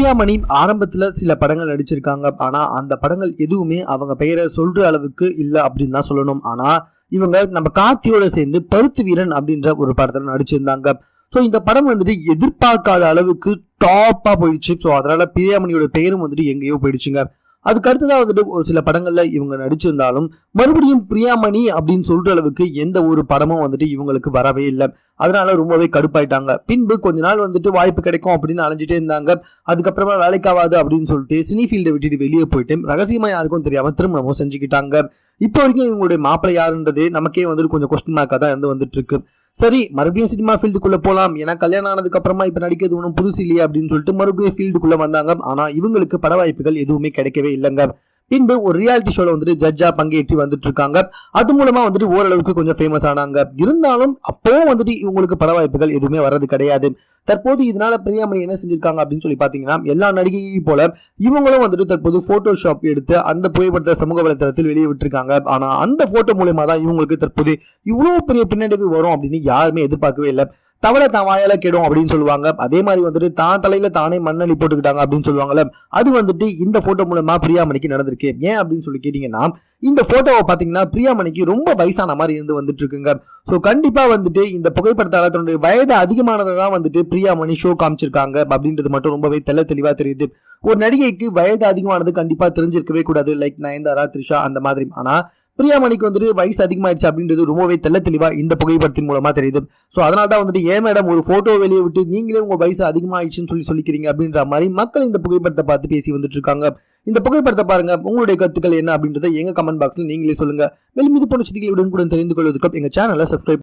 பிரியாமணி ஆரம்பத்துல சில படங்கள் நடிச்சிருக்காங்க. ஆனா அந்த படங்கள் எதுவுமே அவங்க பெயரை சொல்ற அளவுக்கு இல்ல அப்படின்னு தான் சொல்லணும். ஆனா இவங்க நம்ம கார்த்தியோட சேர்ந்து பருத்து வீரன் அப்படின்ற ஒரு படத்துல நடிச்சிருந்தாங்க. ஸோ இந்த படம் வந்துட்டு எதிர்பார்க்காத அளவுக்கு டாப்பாக போயிடுச்சு. ஸோ அதனால பிரியாமணியோட பெயரும் வந்துட்டு எங்கேயோ போயிடுச்சுங்க. அதுக்கு அடுத்ததாக வந்துட்டு ஒரு சில படங்களில் இவங்க நடிச்சிருந்தாலும் மறுபடியும் பிரியாமணி அப்படின்னு சொல்ற அளவுக்கு எந்த ஒரு படமும் வந்துட்டு இவங்களுக்கு வரவே இல்லை. அதனால ரொம்பவே கடுப்பாயிட்டாங்க. பின்பு கொஞ்ச நாள் வந்துட்டு வாய்ப்பு கிடைக்கும் அப்படின்னு அலைஞ்சிட்டே இருந்தாங்க. அதுக்கப்புறமா வேலைக்காவாது அப்படின்னு சொல்லிட்டு சினி ஃபீல்டை விட்டுட்டு வெளியே போயிட்டு ரகசியமா யாருக்கும் தெரியாம திருமணமும் செஞ்சுக்கிட்டாங்க. இப்போ வரைக்கும் இவங்களுடைய மாப்பிள்ளை யாருன்றதே நமக்கே வந்துட்டு கொஞ்சம் கொஸ்டின் மார்க்காக தான் இருந்து வந்துட்டு இருக்கு. சரி மறுபடியும் சினிமா ஃபீல்டுக்குள்ளே போகலாம் ஏன்னா கல்யாணம் ஆனதுக்கு அப்புறமா இப்போ நடிக்கிறது ஒன்றும் புதுசு இல்லையா அப்படின்னு சொல்லிட்டு மறுபடியும் ஃபீல்டுக்குள்ளே வந்தாங்க. ஆனால் இவங்களுக்கு பட வாய்ப்புகள் எதுவுமே கிடைக்கவே இல்லைங்க. பின்பு ஒரு ரியாலிட்டி ஷோல வந்துட்டு ஜட்ஜா பங்கேற்றி வந்துட்டு இருக்காங்க அது மூலமா வந்துட்டு ஓரளவுக்கு கொஞ்சம் ஃபேமஸ் ஆனாங்க. இருந்தாலும் அப்பவும் வந்துட்டு இவங்களுக்கு பட வாய்ப்புகள் எதுவுமே வர்றது கிடையாது. தற்போது இதனால பிரியாமணி என்ன செஞ்சிருக்காங்க அப்படின்னு சொல்லி பாத்தீங்கன்னா எல்லா நடிகையும் போல இவங்களும் வந்துட்டு தற்போது போட்டோஷாப் எடுத்து அந்த புகைப்படத்தை சமூக வலைதளத்தில் வெளியே விட்டுருக்காங்க ஆனா அந்த போட்டோ மூலயமா தான் இவங்களுக்கு தற்போது இவ்வளவு பெரிய பின்னடைவு வரும் அப்படின்னு யாருமே எதிர்பார்க்கவே இல்லை. தவளை தான் வாயால கெடும் அப்படின்னு சொல்லுவாங்க. அதே மாதிரி வந்துட்டு தான் தலையில தானே மண்ணள்ளி போட்டுக்கிட்டாங்க அப்படின்னு சொல்லுவாங்கல்ல அது வந்துட்டு இந்த போட்டோ மூலமா பிரியாமணிக்கு நடந்திருக்கு. ஏன் அப்படின்னு சொல்லி கேட்டீங்கன்னா இந்த போட்டோவை பார்த்தீங்கன்னா பிரியாமணிக்கு ரொம்ப வயசான மாதிரி இருந்து வந்துட்டு இருக்குங்க ஸோ கண்டிப்பா வந்துட்டு இந்த புகைப்படத்தால தன்னுடைய வயது அதிகமானதை தான் வந்துட்டு பிரியாமணி ஷோ காமிச்சிருக்காங்க அப்படின்றது மட்டும் ரொம்பவே தெள்ள தெளிவா தெரியுது. ஒரு நடிகைக்கு வயது அதிகமானது கண்டிப்பா தெரிஞ்சிருக்கவே கூடாது லைக் நயன்தாரா த்ரிஷா அந்த மாதிரி. ஆனா பிரியாமணிக்கு வந்துட்டு வயசு அதிகமாயிடுச்சு அப்படின்றது ரொம்பவே தெள்ள தெளிவாக இந்த புகைப்படத்தின் மூலமாக தெரியுது. ஸோ அதனால தான் வந்துட்டு ஏன் மேடம் ஒரு ஃபோட்டோ வெளியே விட்டு நீங்களே உங்கள் வயசு அதிகமாயிடுச்சுன்னு சொல்லி சொல்லிக்கிறீங்க அப்படின்ற மாதிரி மக்கள் இந்த புகைப்படத்தை பார்த்து பேசி வந்துட்டு இருக்காங்க இந்த புகைப்படத்தை பாருங்க உங்களுடைய கருத்துக்கள் என்ன அப்படின்றத எங்க கமெண்ட் பாக்ஸில் நீங்களே சொல்லுங்க. மேலும் இது போன்ற செய்திகளை கூட தெரிந்து கொள்வதற்கு எங்க சேனலை சப்ஸ்கிரைப்